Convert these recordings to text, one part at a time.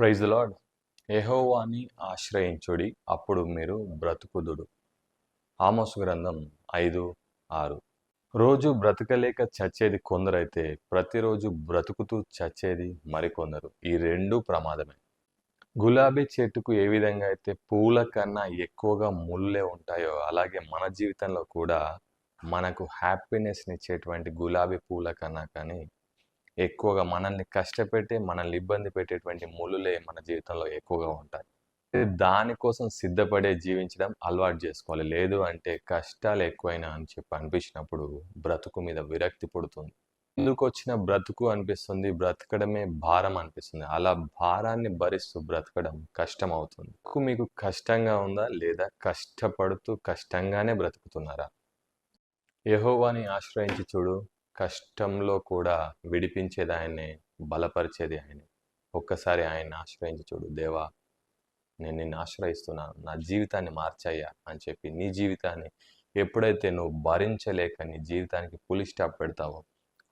Praise lord. ఎహోవాని ఆశ్రయించుడి అప్పుడు మీరు బ్రతుకుదుడు ఆమోసు గ్రంథం ఐదు ఆరు. రోజు బ్రతకలేక చచ్చేది కొందరైతే ప్రతిరోజు బ్రతుకుతూ చచ్చేది మరికొందరు. ఈ రెండు ప్రమాదమే. గులాబీ చెట్టుకు ఏ విధంగా అయితే పూల కన్నా ఎక్కువగా ముళ్ళే ఉంటాయో అలాగే మన జీవితంలో కూడా మనకు హ్యాపీనెస్ని ఇచ్చేటువంటి గులాబీ పూల కన్నా కానీ ఎక్కువగా మనల్ని కష్టపెట్టి మనల్ని ఇబ్బంది పెట్టేటువంటి ముళ్ళులే మన జీవితంలో ఎక్కువగా ఉంటాయి. దానికోసం సిద్ధపడే జీవించడం అలవాటు చేసుకోవాలి. లేదు అంటే కష్టాలు ఎక్కువైనా అని చెప్పి అనిపించినప్పుడు బ్రతుకు మీద విరక్తి పుడుతుంది. ఎందుకు వచ్చిన బ్రతుకు అనిపిస్తుంది బ్రతకడమే భారం అనిపిస్తుంది. అలా భారాన్ని భరిస్తూ బ్రతకడం కష్టం అవుతుంది మీకు కష్టంగా ఉందా లేదా కష్టపడుతూ కష్టంగానే బ్రతుకుతున్నారా? యహోవాని ఆశ్రయించి చూడు. కష్టంలో కూడా విడిపించేది ఆయనే బలపరిచేది ఆయనే. ఒక్కసారి ఆయన్ని ఆశ్రయించి చూడు. దేవా నేను నిన్ను ఆశ్రయిస్తున్నాను. నా జీవితాన్ని మార్చయ్యా అని చెప్పి నీ జీవితాన్ని ఎప్పుడైతే నువ్వు భరించలేక నీ జీవితానికి పులి స్టాప్ పెడతావో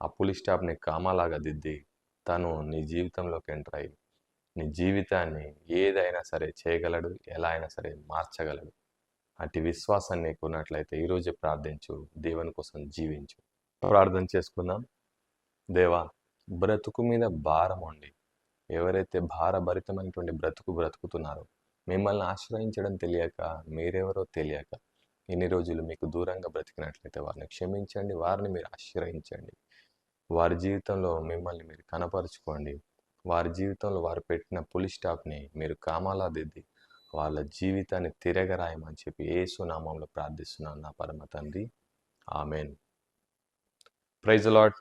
ఆ పులి స్టాప్ని కామాలాగా దిద్ది తను నీ జీవితంలోకి ఎంటర్ అయ్యి నీ జీవితాన్ని ఏదైనా సరే చేయగలడు ఎలా అయినా సరే మార్చగలడు. అటు విశ్వాసాన్ని నీకు ఈరోజు ఈరోజే ప్రార్థించు. దేవుని కోసం జీవించు. ప్రార్థన చేసుకుందాం. దేవా బ్రతుకు మీద భారం ఉండి ఎవరైతే భారభరితమైనటువంటి బ్రతుకు బ్రతుకుతున్నారో మిమ్మల్ని ఆశ్రయించడం తెలియక మీరెవరో తెలియక ఇన్ని రోజులు మీకు దూరంగా బ్రతికినట్లయితే వారిని క్షమించండి వారిని మీరు ఆశ్రయించండి. వారి జీవితంలో మిమ్మల్ని మీరు కనపరుచుకోండి. వారి జీవితంలో వారు పెట్టిన పులి స్టాప్ని మీరు కామాలా దిద్ది వాళ్ళ జీవితాన్ని తిరగరాయమని చెప్పి ఏ సునామంలో ప్రార్థిస్తున్నాను నా పరమ తండ్రి. ఆమెన్. Praise lot